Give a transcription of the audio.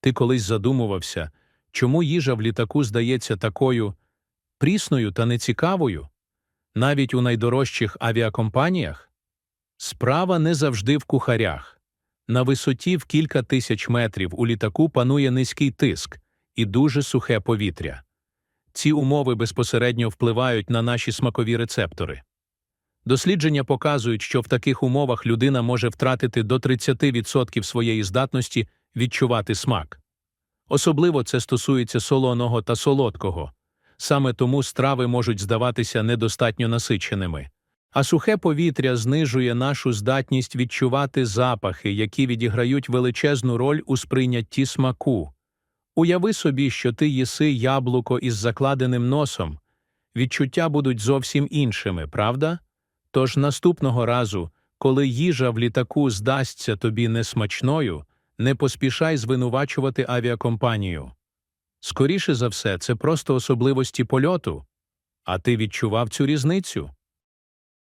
Ти колись задумувався, чому їжа в літаку здається такою прісною та нецікавою, навіть у найдорожчих авіакомпаніях? Справа не завжди в кухарях. На висоті в кілька тисяч метрів у літаку панує низький тиск і дуже сухе повітря. Ці умови безпосередньо впливають на наші смакові рецептори. Дослідження показують, що в таких умовах людина може втратити до 30% своєї здатності відчувати смак. Особливо це стосується солоного та солодкого. Саме тому страви можуть здаватися недостатньо насиченими. А сухе повітря знижує нашу здатність відчувати запахи, які відіграють величезну роль у сприйнятті смаку. Уяви собі, що ти їси яблуко із закладеним носом. Відчуття будуть зовсім іншими, правда? Тож наступного разу, коли їжа в літаку здасться тобі несмачною, не поспішай звинувачувати авіакомпанію. Скоріше за все, це просто особливості польоту. А ти відчував цю різницю?